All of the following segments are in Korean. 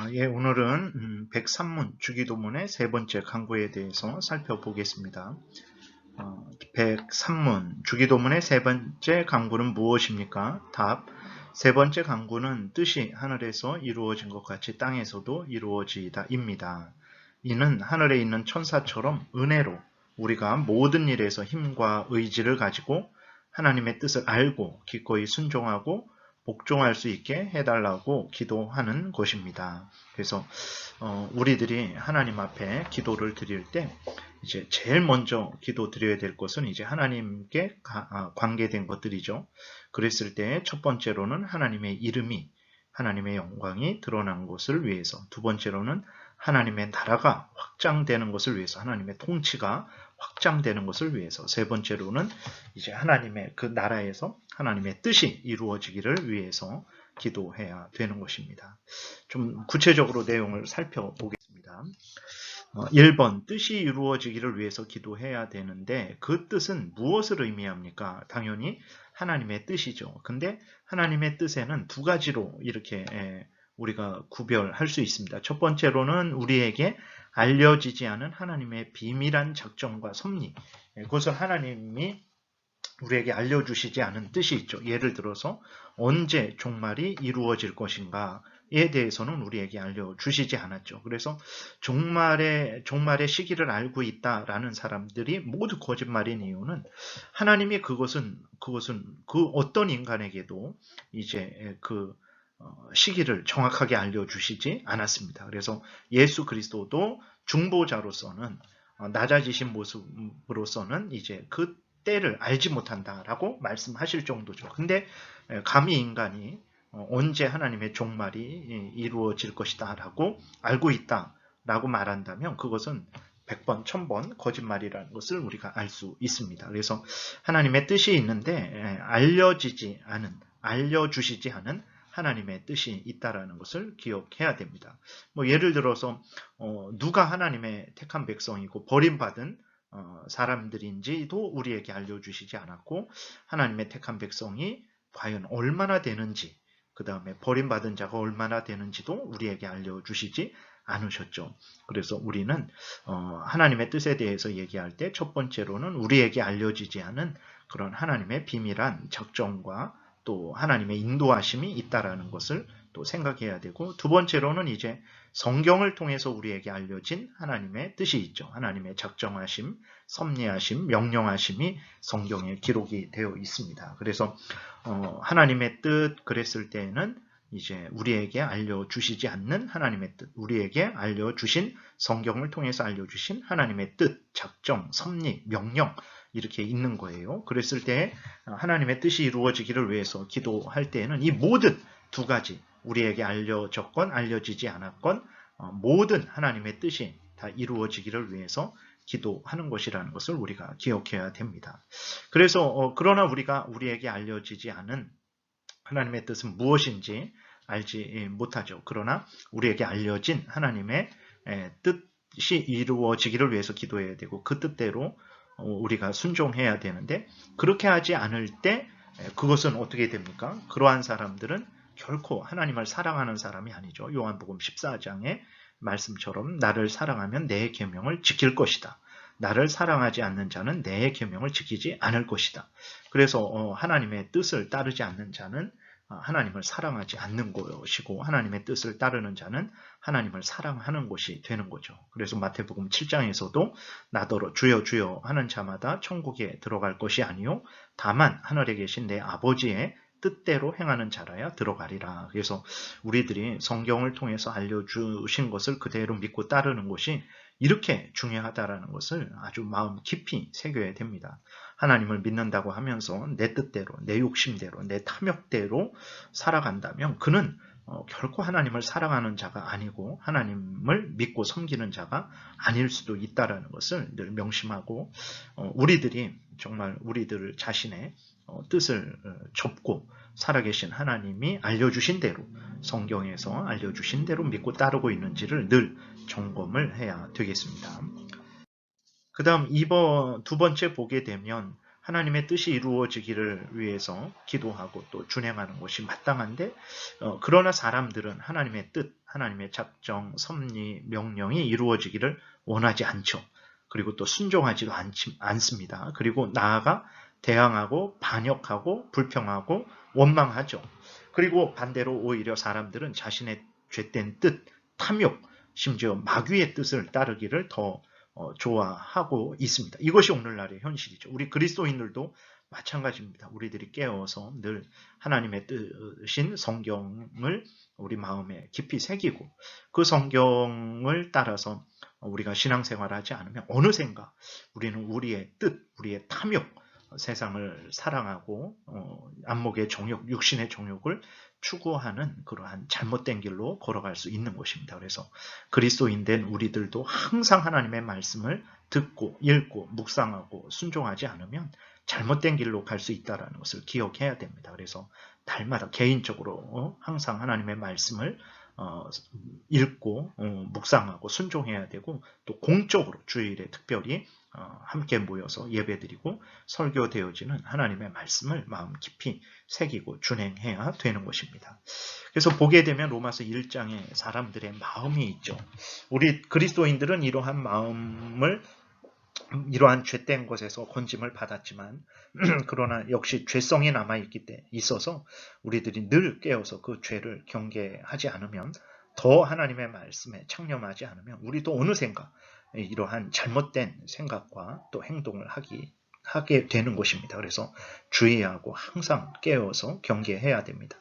아, 예, 오늘은 음, 103문 주기도문의 세 번째 강구에 대해서 살펴보겠습니다. 어, 103문 주기도문의 세 번째 강구는 무엇입니까? 답. 세 번째 강구는 뜻이 하늘에서 이루어진 것 같이 땅에서도 이루어지다입니다. 이는 하늘에 있는 천사처럼 은혜로 우리가 모든 일에서 힘과 의지를 가지고 하나님의 뜻을 알고 기꺼이 순종하고 복종할 수 있게 해달라고 기도하는 것입니다. 그래서 어, 우리들이 하나님 앞에 기도를 드릴 때 이제 제일 먼저 기도 드려야 될 것은 이제 하나님께 가, 아, 관계된 것들이죠. 그랬을 때 첫 번째로는 하나님의 이름이 하나님의 영광이 드러난 것을 위해서 두 번째로는 하나님의 나라가 확장되는 것을 위해서 하나님의 통치가 확장되는 것을 위해서 세 번째로는 이제 하나님의 그 나라에서 하나님의 뜻이 이루어지기를 위해서 기도해야 되는 것입니다. 좀 구체적으로 내용을 살펴보겠습니다. 1번 뜻이 이루어지기를 위해서 기도해야 되는데 그 뜻은 무엇을 의미합니까? 당연히 하나님의 뜻이죠. 근데 하나님의 뜻에는 두 가지로 이렇게 우리가 구별할 수 있습니다. 첫 번째로는 우리에게 알려지지 않은 하나님의 비밀한 작정과 섭리. 그것을 하나님이 우리에게 알려주시지 않은 뜻이 있죠. 예를 들어서 언제 종말이 이루어질 것인가에 대해서는 우리에게 알려주시지 않았죠. 그래서 종말의, 종말의 시기를 알고 있다라는 사람들이 모두 거짓말인 이유는 하나님이 그것은, 그것은 그 어떤 인간에게도 이제 그 어, 시기를 정확하게 알려주시지 않았습니다. 그래서 예수 그리스도도 중보자로서는 어, 낮아지신 모습으로서는 이제 그 때를 알지 못한다라고 말씀하실 정도죠. 근데 감히 인간이 어, 언제 하나님의 종말이 이루어질 것이다 라고 알고 있다 라고 말한다면 그것은 100번, 1000번 거짓말이라는 것을 우리가 알 수 있습니다. 그래서 하나님의 뜻이 있는데 알려지지 않은, 알려주시지 않은 하나님의 뜻이 있다라는 것을 기억해야 됩니다. 뭐 예를 들어서 어, 누가 하나님의 택한 백성이고 버림받은 어, 사람들인지도 우리에게 알려주시지 않았고 하나님의 택한 백성이 과연 얼마나 되는지 그 다음에 버림받은 자가 얼마나 되는지도 우리에게 알려주시지 않으셨죠. 그래서 우리는 어, 하나님의 뜻에 대해서 얘기할 때 첫 번째로는 우리에게 알려지지 않은 그런 하나님의 비밀한 작정과 또 하나님의 인도하심이 있다라는 것을 또 생각해야 되고 두 번째로는 이제 성경을 통해서 우리에게 알려진 하나님의 뜻이 있죠. 하나님의 작정하심, 섭리하심, 명령하심이 성경에 기록이 되어 있습니다. 그래서 어, 하나님의 뜻 그랬을 때에는 이제 우리에게 알려주시지 않는 하나님의 뜻, 우리에게 알려주신 성경을 통해서 알려주신 하나님의 뜻, 작정, 섭리, 명령 이렇게 있는 거예요. 그랬을 때 하나님의 뜻이 이루어지기를 위해서 기도할 때에는 이 모든 두 가지 우리에게 알려졌건 알려지지 않았건 어, 모든 하나님의 뜻이 다 이루어지기를 위해서 기도하는 것이라는 것을 우리가 기억해야 됩니다. 그래서 어, 그러나 우리가 우리에게 알려지지 않은 하나님의 뜻은 무엇인지 알지 못하죠. 그러나 우리에게 알려진 하나님의 뜻이 이루어지기를 위해서 기도해야 되고 그 뜻대로 어, 우리가 순종해야 되는데 그렇게 하지 않을 때 그것은 어떻게 됩니까? 그러한 사람들은 결코 하나님을 사랑하는 사람이 아니죠. 요한복음 14장의 말씀처럼 나를 사랑하면 내 계명을 지킬 것이다. 나를 사랑하지 않는 자는 내 계명을 지키지 않을 것이다. 그래서 어, 하나님의 뜻을 따르지 않는 자는 어, 하나님을 사랑하지 않는 것이고 하나님의 뜻을 따르는 자는 하나님을 사랑하는 것이 되는 거죠. 그래서 마태복음 7장에서도 나더러 주여 주여 하는 자마다 천국에 들어갈 것이 아니요 다만 하늘에 계신 내 아버지의 뜻대로 행하는 자라야 들어가리라. 그래서 우리들이 성경을 통해서 알려주신 것을 그대로 믿고 따르는 것이 이렇게 중요하다라는 것을 아주 마음 깊이 새겨야 됩니다. 하나님을 믿는다고 하면서 내 뜻대로, 내 욕심대로, 내 탐욕대로 살아간다면 그는 어, 결코 하나님을 사랑하는 자가 아니고 하나님을 믿고 섬기는 자가 아닐 수도 있다라는 것을 늘 명심하고 어, 우리들이 정말 우리들 자신의 어, 뜻을 어, 접고 살아계신 하나님이 알려주신 대로 성경에서 알려주신 대로 믿고 따르고 있는지를 늘 점검을 해야 되겠습니다. 그 다음 이번 두 번째 보게 되면 하나님의 뜻이 이루어지기를 위해서 기도하고 또 준행하는 것이 마땅한데 어, 그러나 사람들은 하나님의 뜻, 하나님의 작정, 섭리, 명령이 이루어지기를 원하지 않죠. 그리고 또 순종하지도 않, 않습니다. 그리고 나아가 대항하고 반역하고 불평하고 원망하죠. 그리고 반대로 오히려 사람들은 자신의 죄된 뜻, 탐욕, 심지어 마귀의 뜻을 따르기를 더 어, 좋아하고 있습니다. 이것이 오늘날의 현실이죠. 우리 그리스도인들도 마찬가지입니다. 우리들이 깨어서 늘 하나님의 뜻인 성경을 우리 마음에 깊이 새기고 그 성경을 따라서 우리가 신앙생활을 하지 않으면 어느샌가 우리는 우리의 뜻, 우리의 탐욕, 세상을 사랑하고 어, 안목의 정욕, 육신의 정욕을 추구하는 그러한 잘못된 길로 걸어갈 수 있는 것입니다. 그래서 그리스도인 된 우리들도 항상 하나님의 말씀을 듣고 읽고 묵상하고 순종하지 않으면 잘못된 길로 갈 수 있다는 것을 기억해야 됩니다. 그래서 날마다 개인적으로 어, 항상 하나님의 말씀을 어, 읽고 묵상하고 순종해야 되고 또 공적으로 주일에 특별히 어, 함께 모여서 예배드리고 설교되어지는 하나님의 말씀을 마음 깊이 새기고 준행해야 되는 것입니다. 그래서 보게 되면 로마서 1장에 사람들의 마음이 있죠. 우리 그리스도인들은 이러한 마음을 이러한 죄된 것에서 건짐을 받았지만 그러나 역시 죄성이 남아있기 때 있어서 우리들이 늘 깨어서 그 죄를 경계하지 않으면 더 하나님의 말씀에 창념하지 않으면 우리도 어느샌가 이러한 잘못된 생각과 또 행동을 하기, 하게 되는 것입니다. 그래서 주의하고 항상 깨어서 경계해야 됩니다.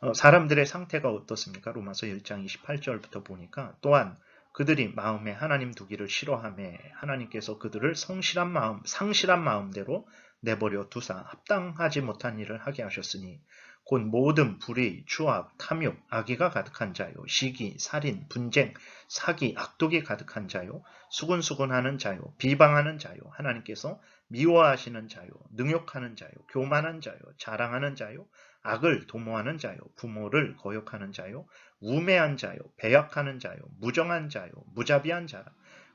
어, 사람들의 상태가 어떻습니까? 로마서 1장 28절부터 보니까 또한 그들이 마음에 하나님 두기를 싫어함에 하나님께서 그들을 성실한 마음, 상실한 마음대로 내버려 두사 합당하지 못한 일을 하게 하셨으니 곧 모든 불의, 추악, 탐욕, 악의가 가득한 자요, 시기, 살인, 분쟁, 사기, 악독이 가득한 자요, 수근수근하는 자요, 비방하는 자요, 하나님께서 미워하시는 자요, 능욕하는 자요, 교만한 자요, 자랑하는 자요, 악을 도모하는 자요, 부모를 거역하는 자요, 우매한 자요, 배약하는 자요, 무정한 자요, 무자비한 자라.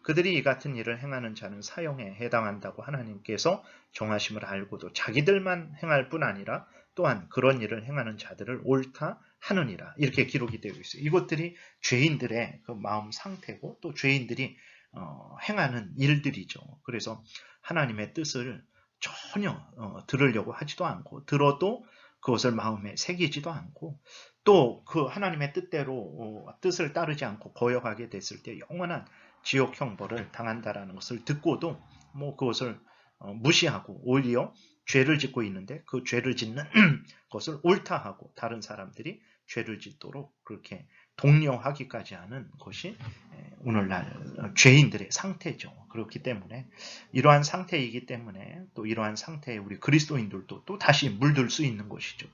그들이 이 같은 일을 행하는 자는 사형에 해당한다고 하나님께서 정하심을 알고도 자기들만 행할 뿐 아니라 또한 그런 일을 행하는 자들을 옳다 하느니라 이렇게 기록이 되어 있어요. 이것들이 죄인들의 그 마음 상태고 또 죄인들이 어, 행하는 일들이죠. 그래서 하나님의 뜻을 전혀 어, 들으려고 하지도 않고 들어도 그것을 마음에 새기지도 않고 또 그 하나님의 뜻대로 어, 뜻을 따르지 않고 거역하게 됐을 때 영원한 지옥 형벌을 당한다라는 것을 듣고도 뭐 그것을 어, 무시하고 오히려 죄를 짓고 있는데 그 죄를 짓는 것을 옳다 하고 다른 사람들이 죄를 짓도록 그렇게 독려하기까지 하는 것이 오늘날 죄인들의 상태죠. 그렇기 때문에 이러한 상태이기 때문에 또 이러한 상태에 우리 그리스도인들도 또 다시 물들 수 있는 것이죠.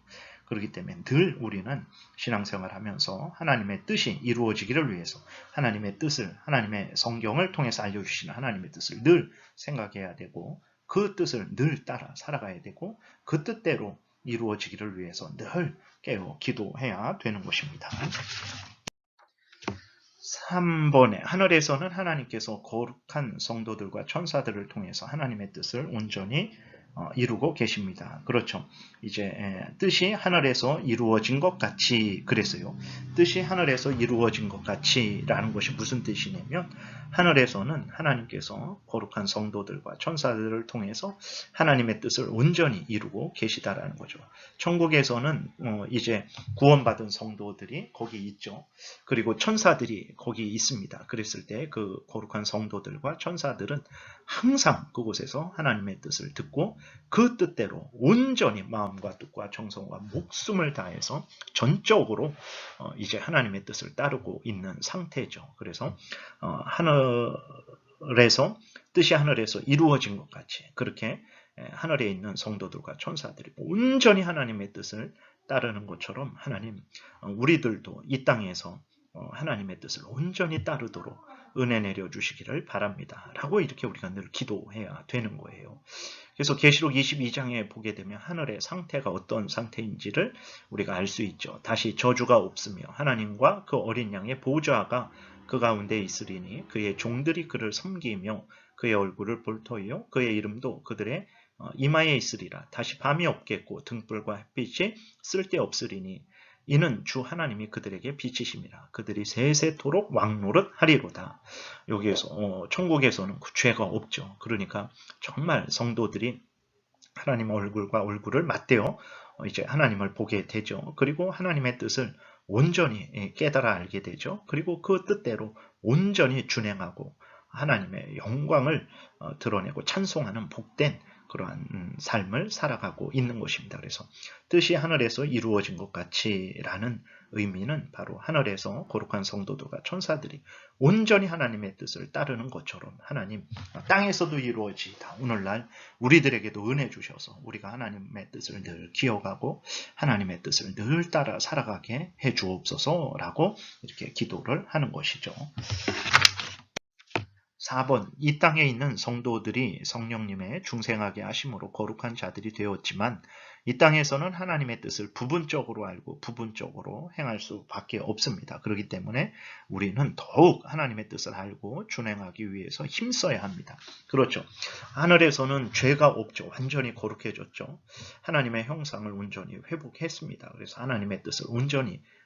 그렇기 때문에 늘 우리는 신앙생활 하면서 하나님의 뜻이 이루어지기를 위해서 하나님의 뜻을 하나님의 성경을 통해서 알려주시는 하나님의 뜻을 늘 생각해야 되고 그 뜻을 늘 따라 살아가야 되고 그 뜻대로 이루어지기를 위해서 늘 깨어 기도해야 되는 것입니다. 3번에 하늘에서는 하나님께서 거룩한 성도들과 천사들을 통해서 하나님의 뜻을 온전히 어, 이루고 계십니다. 그렇죠. 이제 뜻이 하늘에서 이루어진 것 같이 그랬어요. 뜻이 하늘에서 이루어진 것 같이라는 것이 무슨 뜻이냐면 하늘에서는 하나님께서 거룩한 성도들과 천사들을 통해서 하나님의 뜻을 온전히 이루고 계시다라는 거죠. 천국에서는 어, 이제 구원받은 성도들이 거기 있죠. 그리고 천사들이 거기 있습니다. 그랬을 때 그 거룩한 성도들과 천사들은 항상 그곳에서 하나님의 뜻을 듣고 그 뜻대로 온전히 마음과 뜻과 정성과 목숨을 다해서 전적으로 어, 이제 하나님의 뜻을 따르고 있는 상태죠. 그래서 어, 하늘에서 뜻이 하늘에서 이루어진 것 같이 그렇게 하늘에 있는 성도들과 천사들이 온전히 하나님의 뜻을 따르는 것처럼 하나님 어, 우리들도 이 땅에서 하나님의 뜻을 온전히 따르도록 은혜 내려 주시기를 바랍니다. 라고 이렇게 우리가 늘 기도해야 되는 거예요. 그래서 계시록 22장에 보게 되면 하늘의 상태가 어떤 상태인지를 우리가 알 수 있죠. 다시 저주가 없으며 하나님과 그 어린 양의 보좌가 그 가운데 있으리니 그의 종들이 그를 섬기며 그의 얼굴을 볼 터이요 그의 이름도 그들의 어, 이마에 있으리라. 다시 밤이 없겠고 등불과 햇빛이 쓸데없으리니 이는 주 하나님이 그들에게 빛이심이라. 그들이 세세토록 왕노릇 하리로다. 여기에서 어, 천국에서는 그 죄가 없죠. 그러니까 정말 성도들이 하나님 얼굴과 얼굴을 맞대어 어, 이제 하나님을 보게 되죠. 그리고 하나님의 뜻을 온전히 예, 깨달아 알게 되죠. 그리고 그 뜻대로 온전히 준행하고 하나님의 영광을 어, 드러내고 찬송하는 복된 그러한 음, 삶을 살아가고 있는 것입니다. 그래서 뜻이 하늘에서 이루어진 것 같이라는 의미는 바로 하늘에서 거룩한 성도들과 천사들이 온전히 하나님의 뜻을 따르는 것처럼 하나님 땅에서도 이루어지다. 오늘날 우리들에게도 은혜 주셔서 우리가 하나님의 뜻을 늘 기억하고 하나님의 뜻을 늘 따라 살아가게 해 주옵소서라고 이렇게 기도를 하는 것이죠. 4번 이 땅에 있는 성도들이 성령님의 중생하게 하심으로 거룩한 자들이 되었지만 이 땅에서는 하나님의 뜻을 부분적으로 알고 부분적으로 행할 수밖에 없습니다. 그렇기 때문에 우리는 더욱 하나님의 뜻을 알고 준행하기 위해서 힘써야 합니다. 그렇죠. 하늘에서는 죄가 없죠. 완전히 거룩해졌죠. 하나님의 형상을 온전히 회복했습니다. 그래서 하나님의 뜻을 온전히 어,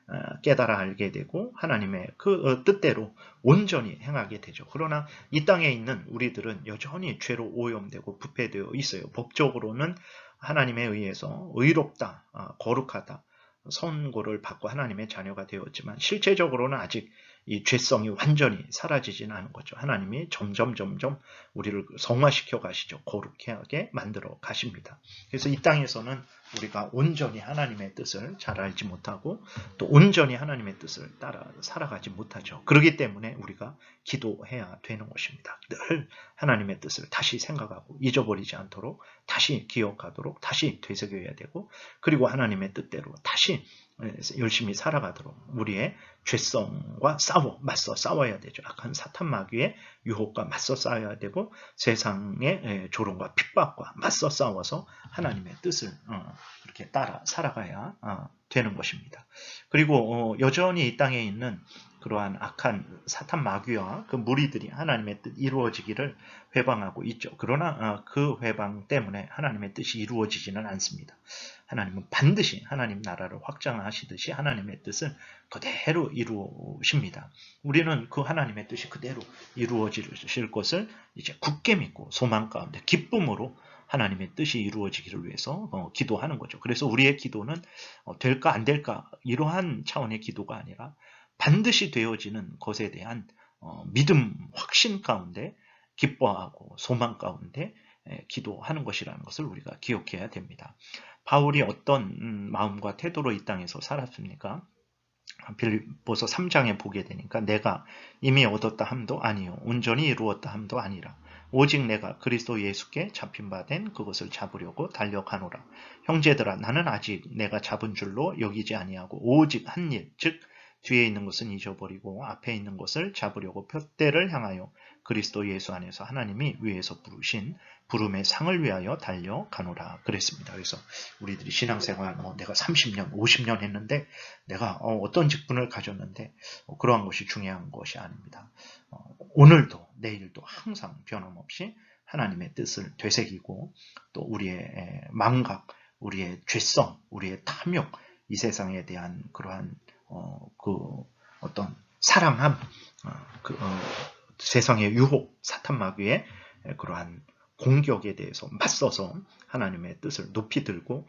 깨달아 알게 되고 하나님의 그 어, 뜻대로 온전히 행하게 되죠. 그러나 이 땅에 있는 우리들은 여전히 죄로 오염되고 부패되어 있어요. 법적으로는 하나님에 의해서 의롭다, 어, 거룩하다, 선고를 받고 하나님의 자녀가 되었지만 실제적으로는 아직 이 죄성이 완전히 사라지지는 않은 거죠. 하나님이 점점 점점 우리를 성화시켜 가시죠. 거룩하게 만들어 가십니다. 그래서 이 땅에서는 우리가 온전히 하나님의 뜻을 잘 알지 못하고 또 온전히 하나님의 뜻을 따라 살아가지 못하죠. 그렇기 때문에 우리가 기도해야 되는 것입니다. 늘 하나님의 뜻을 다시 생각하고 잊어버리지 않도록 다시 기억하도록 다시 되새겨야 되고 그리고 하나님의 뜻대로 다시 열심히 살아가도록 우리의 죄성과 싸워 맞서 싸워야 되죠. 악한 사탄 마귀의 유혹과 맞서 싸워야 되고 세상의 조롱과 핍박과 맞서 싸워서 하나님의 뜻을 그렇게 어, 따라 살아가야 어, 되는 것입니다. 그리고 어, 여전히 이 땅에 있는 그러한 악한 사탄 마귀와 그 무리들이 하나님의 뜻 이루어지기를 회방하고 있죠. 그러나 그 회방 때문에 하나님의 뜻이 이루어지지는 않습니다. 하나님은 반드시 하나님 나라를 확장하시듯이 하나님의 뜻을 그대로 이루십니다. 우리는 그 하나님의 뜻이 그대로 이루어질 것을 이제 굳게 믿고 소망 가운데 기쁨으로 하나님의 뜻이 이루어지기를 위해서 어, 기도하는 거죠. 그래서 우리의 기도는 어, 될까 안 될까 이러한 차원의 기도가 아니라 반드시 되어지는 것에 대한 어, 믿음 확신 가운데 기뻐하고 소망 가운데 에, 기도하는 것이라는 것을 우리가 기억해야 됩니다. 바울이 어떤 음, 마음과 태도로 이 땅에서 살았습니까? 빌보서 3장에 보게 되니까 내가 이미 얻었다 함도 아니요 온전히 이루었다 함도 아니라 오직 내가 그리스도 예수께 잡힌 바 된 그것을 잡으려고 달려가노라 형제들아 나는 아직 내가 잡은 줄로 여기지 아니하고 오직 한 일 즉 뒤에 있는 것은 잊어버리고 앞에 있는 것을 잡으려고 표대를 향하여 그리스도 예수 안에서 하나님이 위에서 부르신 부름의 상을 위하여 달려가노라 그랬습니다. 그래서 우리들이 신앙생활 뭐 내가 30년, 50년 했는데 내가 어, 떤 직분을 가졌는데 어, 그러한 것이 중요한 것이 아닙니다. 어, 오늘도 내일도 항상 변함없이 하나님의 뜻을 되새기고 또 우리의 망각, 우리의 죄성, 우리의 탐욕, 이 세상에 대한 그러한 어, 그 어떤 사랑함, 어, 그, 어, 세상의 유혹, 사탄 마귀의 그러한 공격에 대해서 맞서서 하나님의 뜻을 높이 들고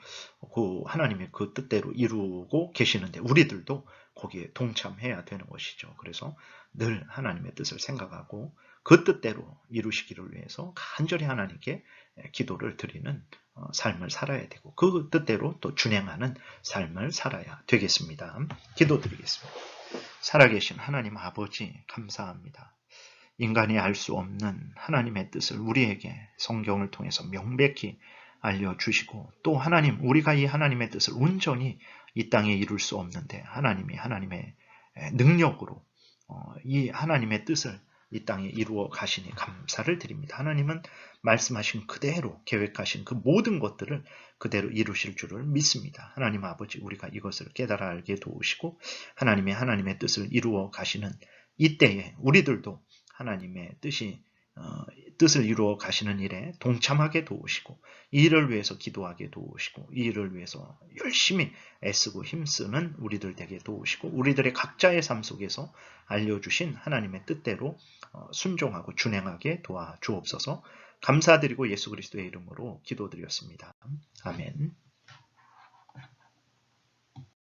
그 하나님의 그 뜻대로 이루고 계시는데 우리들도 거기에 동참해야 되는 것이죠. 그래서 늘 하나님의 뜻을 생각하고 그 뜻대로 이루시기를 위해서 간절히 하나님께 기도를 드리는 어, 삶을 살아야 되고 그 뜻대로 또 준행하는 삶을 살아야 되겠습니다. 기도드리겠습니다. 살아계신 하나님 아버지 감사합니다. 인간이 알 수 없는 하나님의 뜻을 우리에게 성경을 통해서 명백히 알려주시고 또 하나님 우리가 이 하나님의 뜻을 온전히 이 땅에 이룰 수 없는데 하나님이 하나님의 능력으로 어, 이 하나님의 뜻을 이 땅에 이루어 가시니 감사를 드립니다. 하나님은 말씀하신 그대로 계획하신 그 모든 것들을 그대로 이루실 줄을 믿습니다. 하나님 아버지 우리가 이것을 깨달아 알게 도우시고 하나님의 하나님의 뜻을 이루어 가시는 이때에 우리들도 하나님의 뜻이 뜻을 이루어 가시는 일에 동참하게 도우시고 이 일을 위해서 기도하게 도우시고 이 일을 위해서 열심히 애쓰고 힘쓰는 우리들 되게 도우시고 우리들의 각자의 삶 속에서 알려주신 하나님의 뜻대로 어, 순종하고 준행하게 도와주옵소서 감사드리고 예수 그리스도의 이름으로 기도드렸습니다. 아멘